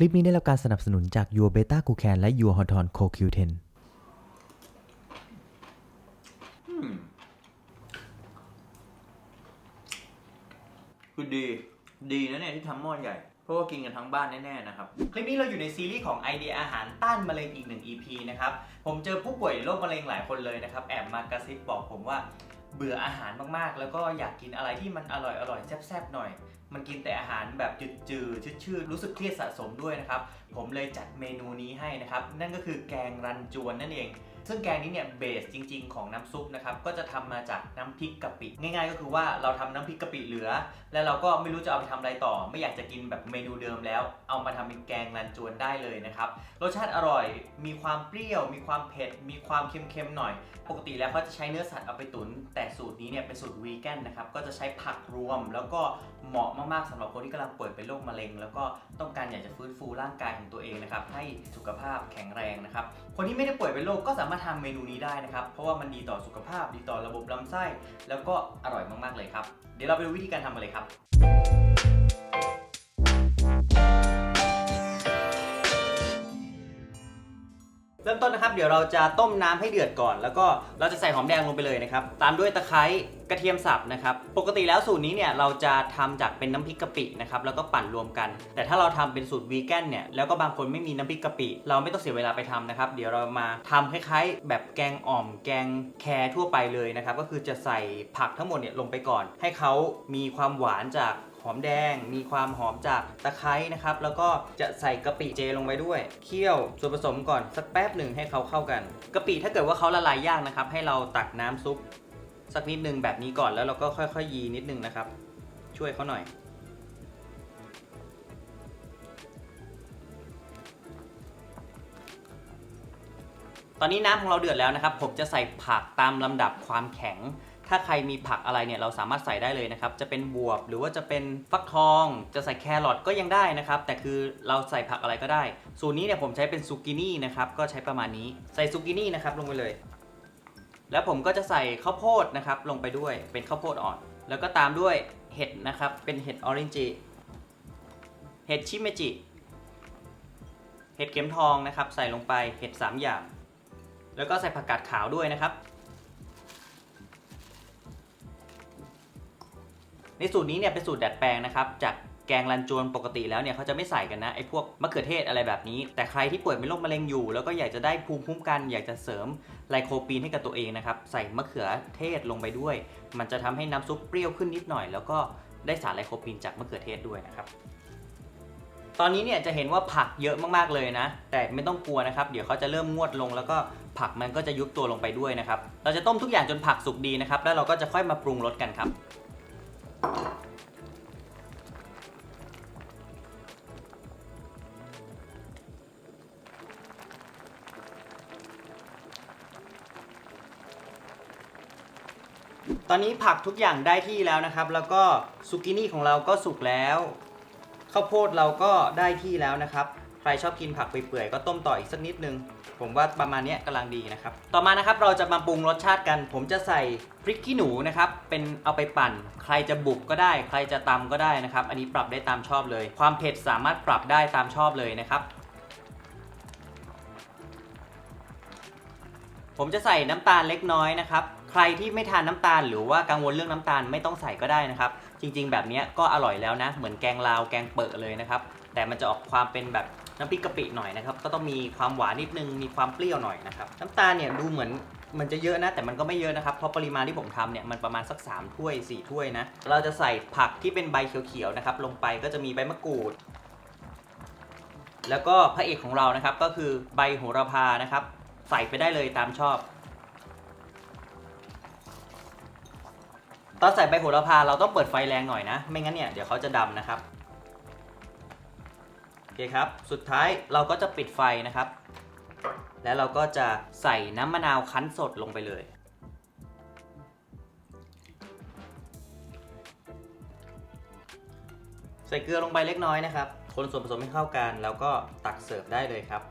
ลิปนี้ได้รับการสนับสนุนจาก Your Beta g l u c a n และ Your h o t o n CoQ10 คือดี ดีนะเนี่ยที่ทำหม้อใหญ่ เพราะว่ากินกันทั้งบ้านแน่ ๆ นะครับ คลิปนี้เราอยู่ในซีรีส์ของไอเดียอาหารต้านมะเร็งอีกหนึ่ง EP นะครับ ผมเจอผู้ป่วยโรคมะเร็งหลายคนเลยนะครับ แอบมากระซิบบอกผมว่าเบื่ออาหารมากๆ แล้วก็อยากกินอะไรที่มันอร่อยอร่อยๆแซ่บๆหน่อย มันกินแต่อาหารแบบจืดๆชืดๆรู้สึกเครียดสะสมด้วยนะครับ ผมเลยจัดเมนูนี้ให้นะครับ นั่นก็คือแกงรันจวนนั่นเองซึ่งแกงนี้เนี่ยเบสจริง ๆ ของน้ำซุปนะครับก็จะทำมาจากน้ำพริกกะปิ ง่าย ๆ ก็คือว่าเราทำน้ำพริกกะปิเหลือ แล้วเราก็ไม่รู้จะเอาไปทำอะไรต่อ ไม่อยากจะกินแบบเมนูเดิมแล้ว เอามาทำเป็นแกงรันจวนได้เลยนะครับรสชาติอร่อยมีความเปรี้ยว มีความเผ็ด มีความเค็มๆหน่อย ปกติแล้วเขาจะใช้เนื้อสัตว์เอาไปตุน แต่สูตรนี้เนี่ยเป็นสูตรวีแกนนะครับก็จะใช้ผักรวม แล้วก็เหมาะมากๆสำหรับคนที่กำลังป่วยเป็นโรคมะเร็ง แล้วก็ต้องการอยากจะฟื้นฟูร่างกายของตัวเองนะครับให้สุขภาพแข็งแรงนะครับคนที่ไม่ได้ป่วยเป็นโรคก็สามารถมาทำเมนูนี้ได้นะครับ เพราะว่ามันดีต่อสุขภาพ ดีต่อระบบลำไส้ แล้วก็อร่อยมากๆเลยครับ เดี๋ยวเราไปดูวิธีการทำกันเลยครับ เริ่มต้นนะครับเดี๋ยวเราจะต้มน้ำให้เดือดก่อน แล้วก็เราจะใส่หอมแดงลงไปเลยนะครับตามด้วยตะไคร้กระเทียมสับนะครับปกติแล้วสูตรนี้เนี่ยเราจะทำจากเป็นน้ำพริกกะปินะครับแล้วก็ปั่นรวมกัน แต่ถ้าเราทำเป็นสูตรวีแกนเนี่ยแล้วก็บางคนไม่มีน้ำพริกกะปิ เราไม่ต้องเสียเวลาไปทำนะครับเดี๋ยวเรามาทำคล้ายๆ แบบแกงอ่อม แกงแครทั่วไปเลยนะครับก็คือจะใส่ผักทั้งหมดเนี่ยลงไปก่อน ให้เขามีความหวานจาก หอมแดง มีความหอมจากตะไคร้นะครับ แล้วก็จะใส่กะปิเจลงไปด้วย เคี่ยวส่วนผสมก่อนสักแป๊บหนึ่งให้เขาเข้ากัน กะปิถ้าเกิดว่าเขาละลายยากนะครับ ให้เราตักน้ำซุปสักนิดนึงแบบนี้ก่อนแล้วเราก็ค่อยๆ ยีนิดนึงนะครับ ช่วยเขาหน่อย ตอนนี้น้ำของเราเดือดแล้วนะครับ ผมจะใส่ผักตามลำดับความแข็ง ถ้าใครมีผักอะไรเนี่ยเราสามารถใส่ได้เลยนะครับ จะเป็นบวบหรือว่าจะเป็นฟักทอง จะใส่แครอทก็ยังได้นะครับ แต่คือเราใส่ผักอะไรก็ได้ สูตรนี้เนี่ยผมใช้เป็นซูกินี่นะครับ ก็ใช้ประมาณนี้ ใส่ซูกินี่นะครับลงไปเลย แล้วผมก็จะใส่ข้าวโพดนะครับลงไปด้วย เป็นข้าวโพดอ่อน แล้วก็ตามด้วยเห็ดนะครับ เป็นเห็ดออรินจิ เห็ดชิเมจิ เห็ดเข็มทองนะครับ ใส่ลงไป เห็ดสามอย่าง แล้วก็ใส่ผักกาดขาวด้วยนะครับ ในสูตรนี้เนี่ยเป็นสูตรดัดแปลงนะครับจากแกงรันจวนปกติแล้วเนี่ยเขาจะไม่ใส่กันนะไอ้พวกมะเขือเทศอะไรแบบนี้ แต่ใครที่ป่วยเป็นโรคมะเร็งอยู่ แล้วก็อยากจะได้ภูมิคุ้มกัน อยากจะเสริมไลโคปีนให้กับตัวเองนะครับใส่มะเขือเทศลงไปด้วย มันจะทำให้น้ำซุปเปรี้ยวขึ้นนิดหน่อย แล้วก็ได้สารไลโคปีนจากมะเขือเทศด้วยนะครับตอนนี้เนี่ยจะเห็นว่าผักเยอะมากๆเลยนะ แต่ไม่ต้องกลัวนะครับ เดี๋ยวเขาจะเริ่มงวดลงแล้วก็ผักมันก็จะยุบตัวลงไปด้วยนะครับเราจะต้มทุกอย่างจนผักสุกดีนะครับแล้วเราก็จะค่อยมาปรุงรสกันครับ ตอนนี้ผักทุกอย่างได้ที่แล้วนะครับ แล้วก็ซุกินี่ของเราก็สุกแล้วข้าวโพดเราก็ได้ที่แล้วนะครับ ใครชอบกินผักเปื่อยๆก็ต้มต่ออีกสักนิดนึง ผมว่าประมาณนี้กำลังดีนะครับ ต่อมานะครับเราจะมาปรุงรสชาติกัน ผมจะใส่พริกขี้หนูนะครับ เป็นเอาไปปั่น ใครจะบุบก็ได้ ใครจะตำก็ได้นะครับ อันนี้ปรับได้ตามชอบเลย ความเผ็ดสามารถปรับได้ตามชอบเลยนะครับ ผมจะใส่น้ำตาลเล็กน้อยนะครับ ใครที่ไม่ทานน้ำตาล หรือว่ากังวลเรื่องน้ำตาลไม่ต้องใส่ก็ได้นะครับ จริง ๆ แบบนี้ก็อร่อยแล้วนะ เหมือนแกงลาวแกงเปิดเลยนะครับ แต่มันจะออกความเป็นแบบน้ำพริกกะปิหน่อยนะครับ ก็ต้องมีความหวานนิดนึง มีความเปรี้ยวหน่อยนะครับ น้ำตาลเนี่ยดูเหมือนมันจะเยอะนะ แต่มันก็ไม่เยอะนะครับ เพราะปริมาณที่ผมทำเนี่ยมันประมาณสัก 3 ถ้วย 4 ถ้วยนะ เราจะใส่ผักที่เป็นใบเขียวๆนะครับ ลงไปก็จะมีใบมะกรูด แล้วก็พระเอกของเรานะครับก็คือใบโหระพานะครับ ใส่ไปได้เลยตามชอบ ตอนใส่ใบโหระพาเราต้องเปิดไฟแรงหน่อยนะ ไม่งั้นเนี่ยเดี๋ยวเขาจะดำนะครับโอเคครับ สุดท้ายเราก็จะปิดไฟนะครับ แล้วเราก็จะใส่น้ำมะนาวคั้นสดลงไปเลยใส่เกลือลงไปเล็กน้อยนะครับ คนส่วนผสมให้เข้ากัน แล้วก็ตักเสิร์ฟได้เลยครับ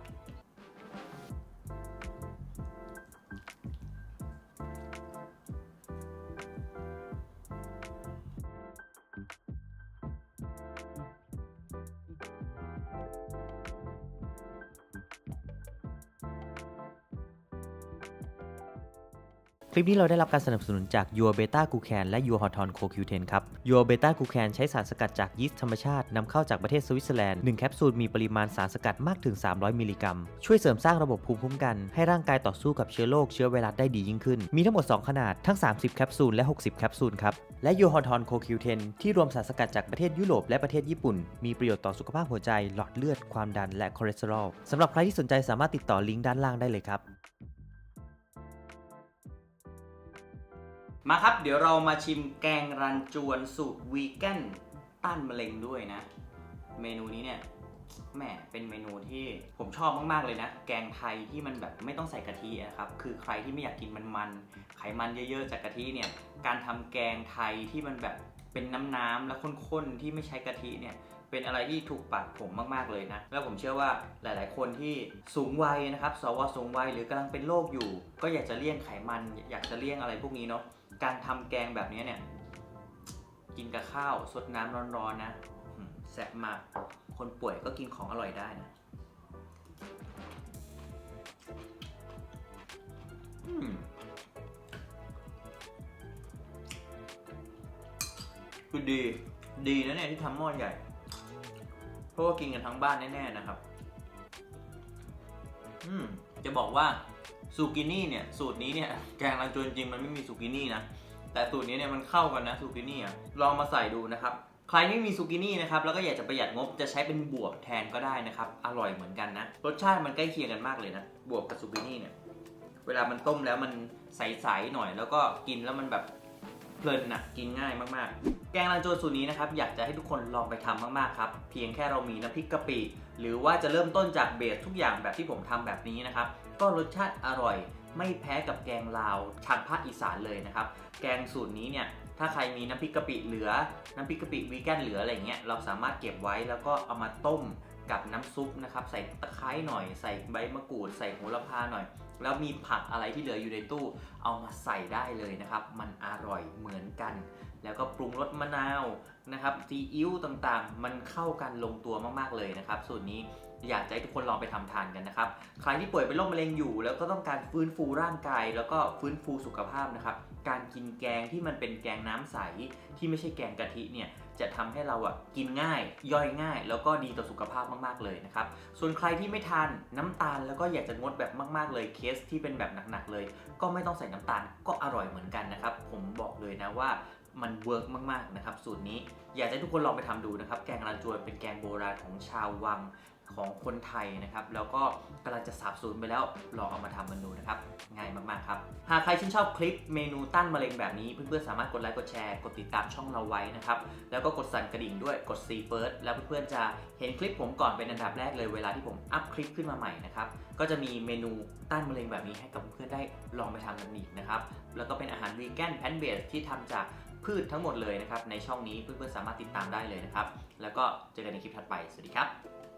คลิปนี้เราได้รับการสนับสนุนจาก Your Beta g l u c a n และ Your h o t o n CoQ10 ครับ Your Beta g l u c a n ใช้สารสกัดจากยีสต์ธรรมชาตินำเข้าจากประเทศสวิตเซอร์แลนด์1แคปซูลมีปริมาณสารสกัดมากถึง 300 มิลลิกรัม ช่วยเสริมสร้างระบบภูมิคุ้มกัน ให้ร่างกายต่อสู้กับเชื้อโรคเชื้อไวรัสได้ดียิ่งขึ้น มีทั้งหมด 2 ขนาดทั้ง 30 แคปซูลและ 60 แคปซูลครับและ Your h o t o n CoQ10 ที่รวมสารสกัดจากประเทศยุโรปและประเทศญี่ปุ่น มีประโยชน์ต่อสุขภาพหัวใจหลอดเลือดความดันและคอเลสเตอรอลสำหรับใครที่สนใจสามารถติดต่อลิงก์ด้านล่างได้เลยครับ มาครับ เดี๋ยวเรามาชิมแกงรันจวนสูตรวีแกนต้านมะเร็งด้วยนะ เมนูนี้เนี่ยแหมเป็นเมนูที่ผมชอบมาก ๆ เลยนะ แกงไทยที่มันแบบไม่ต้องใส่กะทินะครับ คือใครที่ไม่อยากกินมันมันๆไขมันเยอะ ๆ จากกะทิเนี่ย การทำแกงไทยที่มันแบบเป็นน้ำๆและข้นๆที่ไม่ใช้กะทิเนี่ย เป็นอะไรที่ถูกปากผมมากๆเลยนะ แล้วผมเชื่อว่าหลาย ๆ คนที่สูงวัยนะครับ สวสูงวัยหรือกำลังเป็นโรคอยู่ ก็อยากจะเลี่ยงไขมัน อยากจะเลี่ยงอะไรพวกนี้เนาะ การทำแกงแบบนี้เนี่ย กินกับข้าวสดน้ำร้อนๆนะแซ่บมาก คนป่วยก็กินของอร่อยได้นะคือดี ดีนะเนี่ยที่ทำหม้อใหญ่ เพราะว่ากินกันทั้งบ้านแน่ๆนะครับ อืมจะบอกว่าซูกินี่เนี่ยสูตรนี้เนี่ยแกงรังจวนจริงมันไม่มีซูกินี่นะแต่สูตรนี้เนี่ยมันเข้ากันนะซูกินี่อะลองมาใส่ดูนะครับใครไม่มีซูกินี่นะครับแล้วก็อยากจะประหยัดงบจะใช้เป็นบวบแทนก็ได้นะครับอร่อยเหมือนกันนะรสชาติมันใกล้เคียงกันมากเลยนะบวบกับซูกินี่เนี่ยเวลามันต้มแล้วมันใสๆหน่อย แล้วก็กินแล้วมันแบบ เพลินนะกินง่ายมากๆ แกงรันโจนสูตรนี้นะครับอยากจะให้ทุกคนลองไปทำมากๆครับเพียงแค่เรามีน้ำพริกกะปิหรือว่าจะเริ่มต้นจากเบสทุกอย่างแบบที่ผมทำแบบนี้นะครับก็รสชาติอร่อย ไม่แพ้กับแกงลาวทางภาคอีสานเลยนะครับแกงสูตรนี้เนี่ยถ้าใครมีน้ำพริกกะปิเหลือ น้ำพริกกะปิวีแกนเหลืออะไรเงี้ยเราสามารถเก็บไว้แล้วก็เอามาต้ม กับน้ำซุปนะครับ ใส่ตะไคร้หน่อย ใส่ใบมะกรูด ใส่โหระพาหน่อย แล้วมีผักอะไรที่เหลืออยู่ในตู้ เอามาใส่ได้เลยนะครับ มันอร่อยเหมือนกัน แล้วก็ปรุงรสมะนาวนะครับซีอิ๊วต่างๆ มันเข้ากันลงตัวมากๆเลยนะครับ สูตรนี้อยากให้ทุกคนลองไปทำทานกันนะครับ ใครที่ป่วยเป็นโรคมะเร็งอยู่ แล้วก็ต้องการฟื้นฟูร่างกาย แล้วก็ฟื้นฟูสุขภาพนะครับ กินแกงที่มันเป็นแกงน้ำใสที่ไม่ใช่แกงกะทิเนี่ยจะทำให้เราอะกินง่ายย่อยง่าย แล้วก็ดีต่อสุขภาพมากๆเลยนะครับส่วนใครที่ไม่ทานน้ำตาลแล้วก็อยากจะงดแบบมาก ๆเลยเคสที่เป็นแบบหนักๆเลย ก็ไม่ต้องใส่น้ำตาลก็อร่อยเหมือนกันนะครับผมบอกเลยนะว่ามันเวิร์กมาก ๆ นะครับ สูตรนี้ อยากให้ทุกคนลองไปทำดูนะครับ แกงรันจวนเป็นแกงโบราณของชาววัง ของคนไทยนะครับ แล้วก็กำลังจะสาบสูญไปแล้ว ลองเอามาทำกันดูนะครับ ง่ายมาก ๆ ครับ หากใครชื่นชอบคลิปเมนูต้านมะเร็งแบบนี้ เพื่อน ๆ สามารถกดไลค์ กดแชร์ กดติดตามช่องเราไว้นะครับ แล้วก็กดสั่นกระดิ่งด้วย กด See First แล้วเพื่อน ๆ จะเห็นคลิปผมก่อนเป็นอันดับแรกเลยเวลาที่ผมอัพคลิปขึ้นมาใหม่นะครับ ก็จะมีเมนูต้านมะเร็งแบบนี้ให้กับเพื่อนๆได้ลองไปทำกันอีกนะครับ แล้วก็เป็นอาหารวีแกนแพนเบสที่ทำจากพืชทั้งหมดเลยนะครับในช่องนี้เพื่อนๆสามารถติดตามได้เลยนะครับ แล้วก็เจอกันในคลิปถัดไป สวัสดีครับ